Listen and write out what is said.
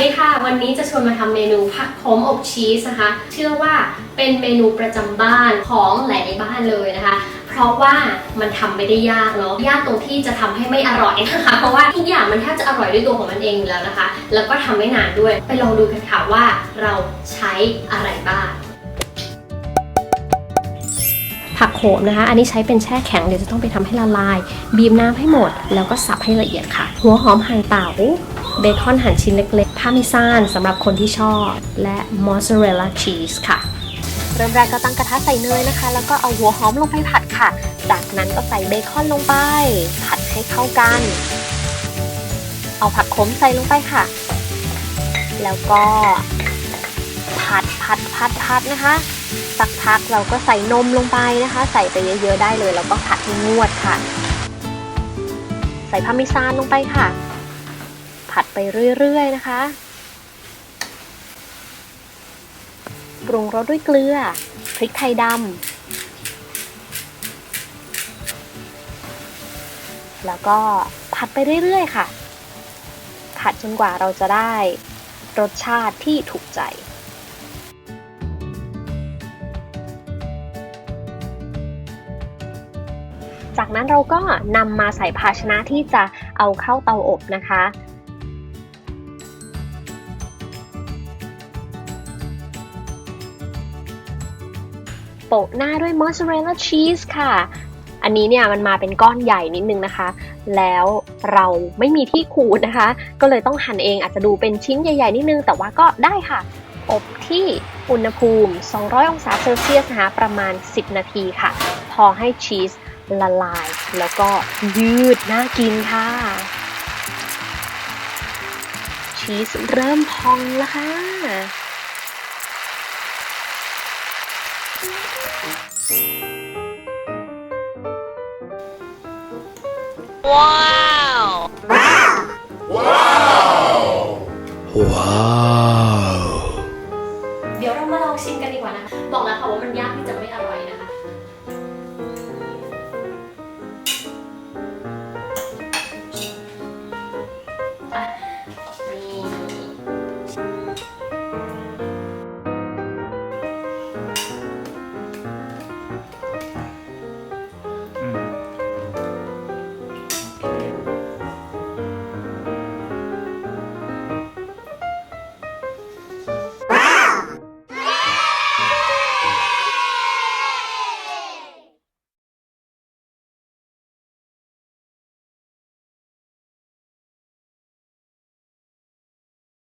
ดีค่ะ วันนี้จะชวนมาทำเมนูผักโขมอบชีสนะคะ เชื่อว่าเป็นเมนูประจำบ้านของหลายบ้านเลยนะคะ เพราะว่ามันทำไม่ได้ยากเนาะยากตรงที่จะทำให้ไม่อร่อยนะคะ เพราะว่าทุกอย่างมันแทบจะอร่อยด้วยตัวของมันเองแล้วนะคะ แล้วก็ทำไม่นานด้วย ไปลองดูกันค่ะว่าเราใช้อะไรบ้างผักโขมนะคะ อันนี้ใช้เป็นแช่แข็ง เดี๋ยวจะต้องไปทำให้ละลาย บีบน้ำให้หมด แล้วก็สับให้ละเอียดค่ะ หัวหอมหั่นเต๋า เบคอนหั่นชิ้นเล็กๆพาเมซานสำหรับคนที่ชอบ และมอสซาเรลลาชีสค่ะ เริ่มแรกก็ตั้งกระทะใส่เนยนะคะ แล้วก็เอาหัวหอมลงไปผัดค่ะ จากนั้นก็ใส่เบคอนลงไป ผัดให้เข้ากัน เอาผักขมใส่ลงไปค่ะ แล้วก็ผัดผัดผัดผัดนะคะ สักพักเราก็ใส่นมลงไปนะคะ ใส่ไปเยอะๆได้เลย แล้วก็ผัดให้งวดค่ะ ใส่พาเมซานลงไปค่ะ ผัดไปเรื่อยๆนะคะ ปรุงรสด้วยเกลือ พริกไทยดำ แล้วก็ผัดไปเรื่อยๆค่ะ ผัดจนกว่าเราจะได้รสชาติที่ถูกใจจากนั้นเราก็นำมาใส่ภาชนะที่จะเอาเข้าเตาอบนะคะ โปะหน้าด้วยมอสซาเรลล่าชีสค่ะ อันนี้เนี่ยมันมาเป็นก้อนใหญ่นิดนึงนะคะ แล้วเราไม่มีที่ขูดนะคะ ก็เลยต้องหั่นเองอาจจะดูเป็นชิ้นใหญ่ ๆ นิดนึง แต่ว่าก็ได้ค่ะ อบที่อุณหภูมิ 200 องศาเซลเซียสนะคะ ประมาณ 10 นาทีค่ะ พอให้ชีสละลาย แล้วก็ยืดน่ากินค่ะ ชีสเริ่มพองแล้วค่ะ เดี๋ยวเรามาลองชิมกันดีกว่านะคะบอกแล้วค่ะว่ามันยากที่จะไม่อร่อย